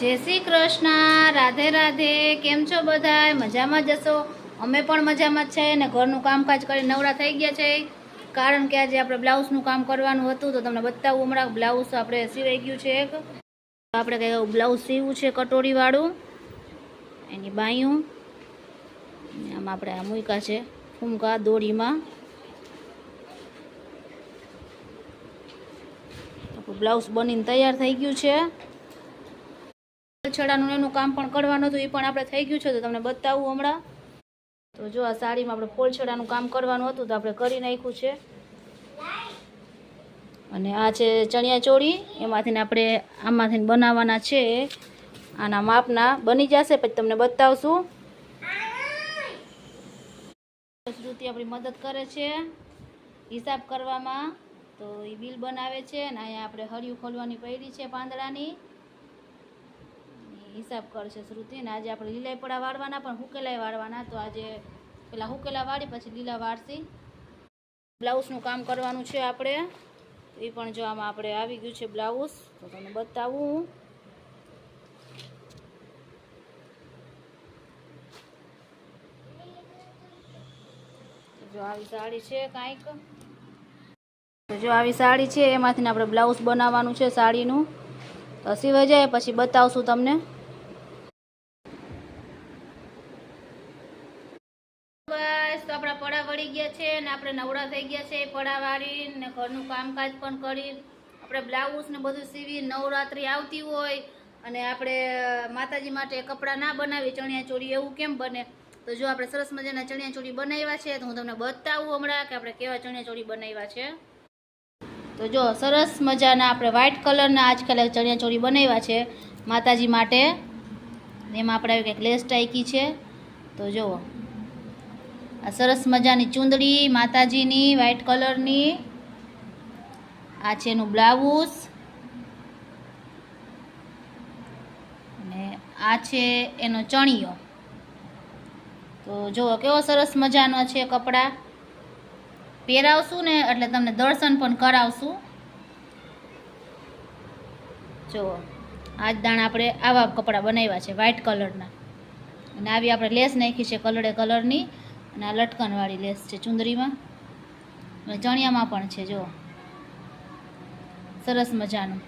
જય શ્રી કૃષ્ણ, રાધે રાધે, કેમ છો બધા મજામાં જશો અમે પણ મજામાં છે અને ઘરનું કામકાજ કરીને નવરા થઈ ગયા છે. કારણ કે આજે આપણે બ્લાઉઝનું કામ કરવાનું હતું, તો તમને બતાવું હમણાં બ્લાઉઝ આપણે સિવાઈ ગયું છે એક. આપણે કંઈ બ્લાઉઝ સીવું છે કટોરીવાળું, એની બાયું. આમાં આપણે આ મૂકા છે ફૂમકા દોરીમાં. બ્લાઉઝ બનીને તૈયાર થઈ ગયું છે. છડાનું એનું કામ પણ કરવાનું હતું, એ પણ આપણે થઈ ગયું છે, તો તમને બતાવું હમણાં. તો જો આ સાડીમાં આપણે ફોલ છેડાનું કામ કરવાનું હતું, તો આપણે કરી નાખ્યું છે. અને આ છે ચણિયા ચોળી, એમાંથી આપણે આમાંથી બનાવવાના છે. આના માપના બની જશે, પછી તમને બતાવશું. શ્રુતિ આપણી મદદ કરે છે, હિસાબ કરવામાં. તો એ બિલ બનાવે છે અને અહીંયા આપણે હળિયું ખોલવાની પડી છે પાંદડાની. હિસાબ કરશે શ્રુતિ. આજે આપણે લીલાઈ પડા વાળવાના, પણ હુકેલાઈ વાળવાના. તો આજે પેલા હુકેલા વાળી, પછી લીલા વાળશી. બ્લાઉઝનું કામ કરવાનું છે આપણે. એ પણ જો આમાં આપણે આવી ગયું છે બ્લાઉઝ. તો તમને બતાવું. જો આવી સાડી છે કાંઈક. જો આવી સાડી છે, એમાંથી આપણે બ્લાઉઝ બનાવવાનું છે સાડીનું. તો સિવાય જાય, પછી બતાવશું તમને. તો આપણા પડા વળી ગયા છે ને આપણે નવરા થઈ ગયા છે, પડા વાળી ને ઘરનું કામકાજ પણ કરી, આપણે બ્લાઉઝ ને બધું સીવી નવરાત્રિ આવતી હોય અને આપણે માતાજી માટે કપડાં ના બનાવી ચણિયા ચોળી એવું કેમ બને? તો જો આપણે સરસ મજાના ચણિયા ચોળી બનાવ્યા છે, તો હું તમને બતાવું હમણાં કે આપણે કેવા ચણિયા ચોળી બનાવ્યા છે. તો જો સરસ મજાના આપણે વ્હાઇટ કલરના આજકાલ ચણિયા ચોળી બનાવ્યા છે માતાજી માટે. એમાં આપણે કંઈક લેસ ટાઈકી છે. તો જુઓ. આ સરસ મજાની ચૂંદડી, માતાજીની વ્હાઇટ કલરની આ છે એનું બ્લાઉઝ. અને આ છે એનો ચણિયો. તો જુઓ કેવો સરસ મજાનો છે કપડાં. પહેરાવશું ને એટલે તમને દર્શન પણ કરાવશું. જુઓ આજ દાણ આપણે આવા કપડાં બનાવ્યા છે વ્હાઇટ કલરના અને આવી આપણે લેસ નાખી છે કલરે કલરની અને આ લટકનવાળી લેસ છે ચુંદરીમાં. અને ચણિયામાં પણ છે જો સરસ મજાનું.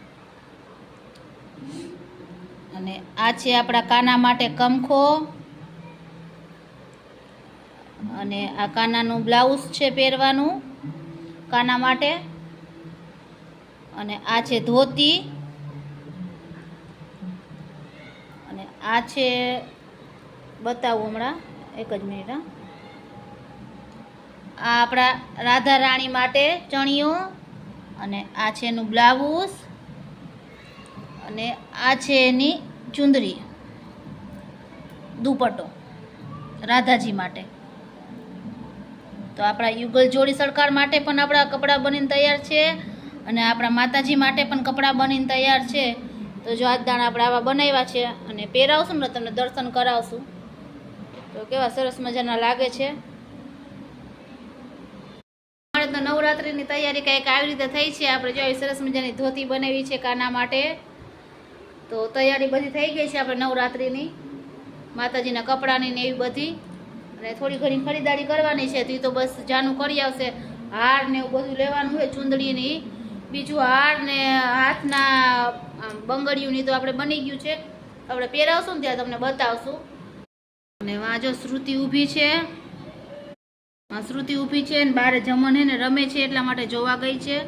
અને આ છે આપણા કાના માટે કમખો અને આ કાનાનું બ્લાઉઝ છે પહેરવાનું, કાના માટે. અને આ છે ધોતી. અને આ છે, બતાવું હમણાં, એક જ મિનિટ, હા. આ આપણા રાધા રાણી માટે ચણિયું અને આ છે એનું બ્લાઉઝ અને આ છે એની ચુંદરી, દુપટ્ટો રાધાજી માટે. તો આપણા યુગલ જોડી સરકાર માટે પણ આપણા કપડાં બનીને તૈયાર છે અને આપણા માતાજી માટે પણ કપડાં બનીને તૈયાર છે. તો જો આજ દાણા આપણે આવા બનાવ્યા છે અને પહેરાવશું ને તમને દર્શન કરાવશું. તો કેવા સરસ મજાના લાગે છે. અમારે તો નવરાત્રિની તૈયારી કંઈક આવી રીતે થઈ છે. આપણે જો સરસ મજાની ધોતી બનાવી છે કાના માટે. તો તૈયારી બધી થઈ ગઈ છે આપણે નવરાત્રિની. માતાજીના કપડાની ને એવી બધી. અને થોડી ઘણી ખરીદારી કરવાની છે. તો તો બસ જાનું કરી આવશે. હાર ને એવું બધું લેવાનું હોય ચૂંદડીની. બીજું હાર ને હાથના બંગડીઓની તો આપણે બની ગયું છે. આપણે પહેરાવશું ને ત્યાં તમને બતાવશું. અને વાંચો શ્રુતિ ઊભી છે. શ્રુતિ ઊભી છે ને બહાર જમણ હે ને રમે છે એટલા માટે જોવા ગઈ છે.